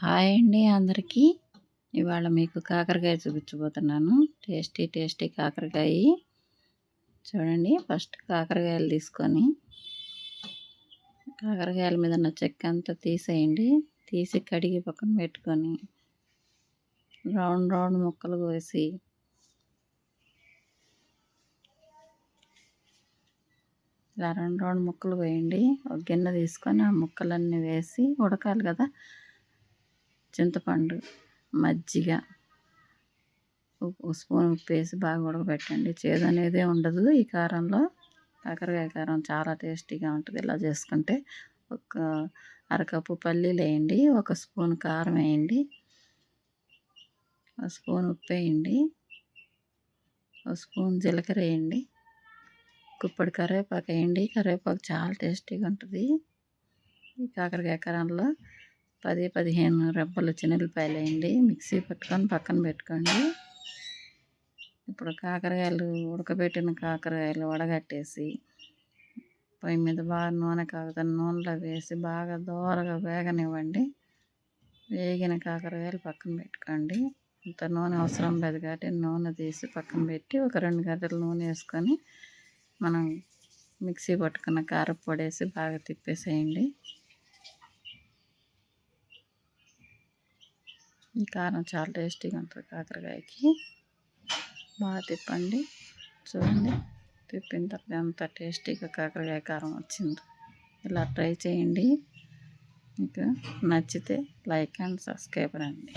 Hi అండి అందరికీ. ఇవాళ మీకు కాకరకాయ చూపించబోతున్నాను. టేస్టీ టేస్టీ కాకరకాయ. చూడండి ఫస్ట్ కాకరకాయలు తీసుకొని కాకరకాయల మీద ఉన్న చెక్క అంతా తీసేయండి. తీసి కడిగి పక్కన పెట్టుకొని రౌండ్ రౌండ్ ముక్కలు కోసి ఇలా రెండు రెండు ముక్కలు వేయండి ఒక గిన్నె తీసుకొని ఆ ముక్కలన్నీ వేసి ఉడకాలి కదా. చింతపండు మజ్జిగ ఉప్పు స్పూన్ ఉప్పు వేసి బాగా ఉడకబెట్టండి. చేదు అనేది ఉండదు. ఈ కారంలో కాకరకాయ కారం చాలా టేస్టీగా ఉంటుంది. ఇలా చేసుకుంటే ఒక అరకప్పు పల్లీలు వేయండి ఒక స్పూన్ కారం వేయండి ఒక స్పూన్ ఉప్పు వేయండి ఒక స్పూన్ జీలకర్ర వేయండి కుప్పటి కరివేపాకు వేయండి. కరివేపాకు చాలా టేస్టీగా ఉంటుంది. ఈ కాకరకాయ కారంలో పది పదిహేను రెబ్బలు చిన్నపాయలు వేయండి మిక్సీ పట్టుకొని పక్కన పెట్టుకోండి. ఇప్పుడు కాకరకాయలు ఉడకబెట్టిన కాకరకాయలు వడగట్టేసి పొయ్యి మీద బాగా నూనె కాగుతాను నూనెలో వేసి బాగా దోరగా వేగనివ్వండి. వేగిన కాకరకాయలు పక్కన పెట్టుకోండి. అంత నూనె అవసరం లేదు కాబట్టి నూనె తీసి పక్కన పెట్టి ఒక రెండు గంటలు నూనె వేసుకొని మనం మిక్సీ పట్టుకున్న కారపొడి వేసి బాగా తిప్పేసేయండి. ఈ కారం చాలా టేస్టీగా ఉంటుంది కాకరకాయకి. బాగా తిప్పండి. చూడండి. తిప్పిన తర్వాత ఎంత టేస్టీగా కాకరకాయ కారం వచ్చింది. ఇలా ట్రై చేయండి. మీకు నచ్చితే లైక్ అండ్ సబ్స్క్రైబ్ అండి